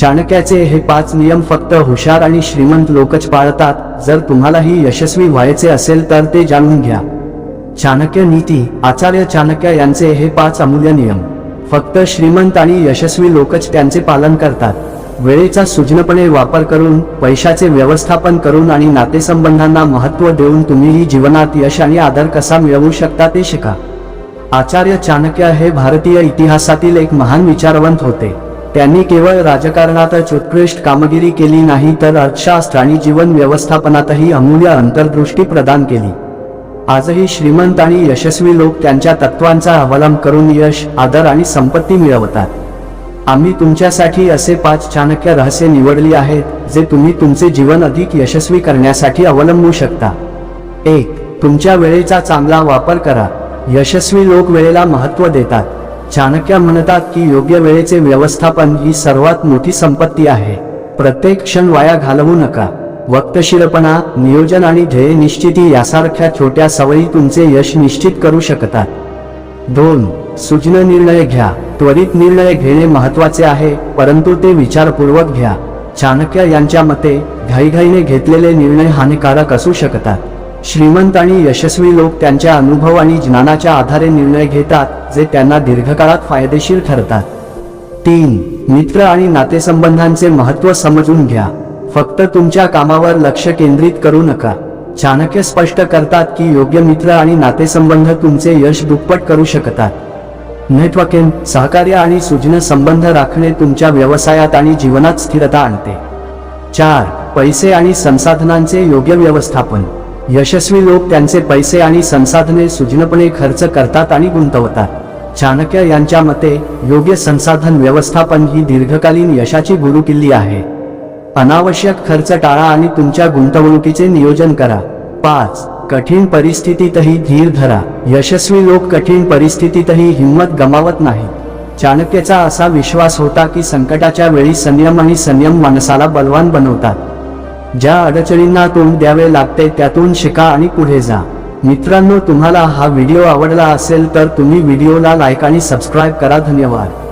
चाणक्याचे हे पाच नियम फक्त हुशार आणि श्रीमंत लोकच पाळतात. जर तुम्हालाही यशस्वी व्हायचे असेल तर ते जाणून घ्या. चाणक्य नीती आचार्य चाणक्य यांचे हे पाच अमूल्य नियम. फक्त श्रीमंत आणि यशस्वी लोकच त्यांचे पालन करतात. वेळेचा सुजनपणे वापर करून पैशाचे व्यवस्थापन करून आणि नातेसंबंधांना महत्त्व देऊन तुम्हीही जीवनात यश आणि आदर कसा मिळवू शकता ते शिका. आचार्य चाणक्य हे भारतीय इतिहासातील एक महान विचारवंत होते. त्यांनी केवळ राजकारणातच उत्कृष्ट कामगिरी केली नाही तर अर्थशास्त्र आणि जीवन व्यवस्थापनातही अमूल्य अंतर्दृष्टी प्रदान केली. आजही श्रीमंत आणि यशस्वी लोक त्यांच्या तत्वांचा अवलंब करून यश आदर आणि संपत्ती मिळवतात. आम्ही तुमच्यासाठी असे पाच चाणक्य रहस्य निवडली आहेत जे तुम्ही तुमचे जीवन अधिक यशस्वी करण्यासाठी अवलंबू शकता. एक तुमच्या वेळेचा चांगला वापर करा. यशस्वी लोक वेळेला महत्त्व देतात. चाणक्य म्हणतात की योग्य वेळेचे व्यवस्थापन ही सर्वात मोठी संपत्ती आहे. प्रत्येक क्षण वाया घालवू नका. वक्तशीरपणा नियोजन आणि ध्येय निश्चिती यासारख्या छोट्या सवयी तुमचे यश निश्चित करू शकतात. दोन सूचन निर्णय घ्या. त्वरित निर्णय घेणे महत्त्वाचे आहे परंतु ते विचारपूर्वक घ्या. चाणक्य यांच्या मते घाईघाईने घेतलेले निर्णय हानिकारक असू शकतात. श्रीमंत आणि यशस्वी लोक त्यांच्या अनुभव आणि ज्ञानाच्या आधारे निर्णय घेतात जे त्यांना दीर्घकाळात फायदेशीर ठरतात. तीन मित्र आणि नातेसंबंधांचे महत्त्व समजून घ्या. फक्त तुमच्या कामावर लक्ष केंद्रित करू नका. चाणक्य स्पष्ट करतात की योग्य मित्र आणि नातेसंबंध तुमचे यश दुप्पट करू शकतात. नेटवर्किंग सहकार्य आणि सुजन संबंध राखणे तुमच्या व्यवसायात आणि जीवनात स्थिरता आणते. चार पैसे आणि संसाधनांचे योग्य व्यवस्थापन. यशस्वी लोक त्यांचे पैसे आणि संसाधने सुजनपणे खर्च करतात आणि गुंतवतात. चाणक्य यांच्या मते योग्य संसाधन व्यवस्थापन ही दीर्घकालीन यशाची गुरुकिल्ली आहे. अनावश्यक खर्च टाळा आणि तुमच्या गुंतवणुकीचे नियोजन करा. पाच कठीण परिस्थितीतही धीर धरा. यशस्वी लोक कठीण परिस्थितीतही हिंमत गमावत नाही चाणक्याचा असा विश्वास होता की संकटाच्या वेळी संयम आणि संयम माणसाला बलवान बनवतात. ज्या अडचणींना तोंड द्यावे लागते त्यातून शिका आणि पुढे जा. मित्रांनो तुम्हाला हा व्हिडिओ आवडला असेल तर तुम्ही व्हिडिओला लाईक आणि सबस्क्राईब करा. धन्यवाद.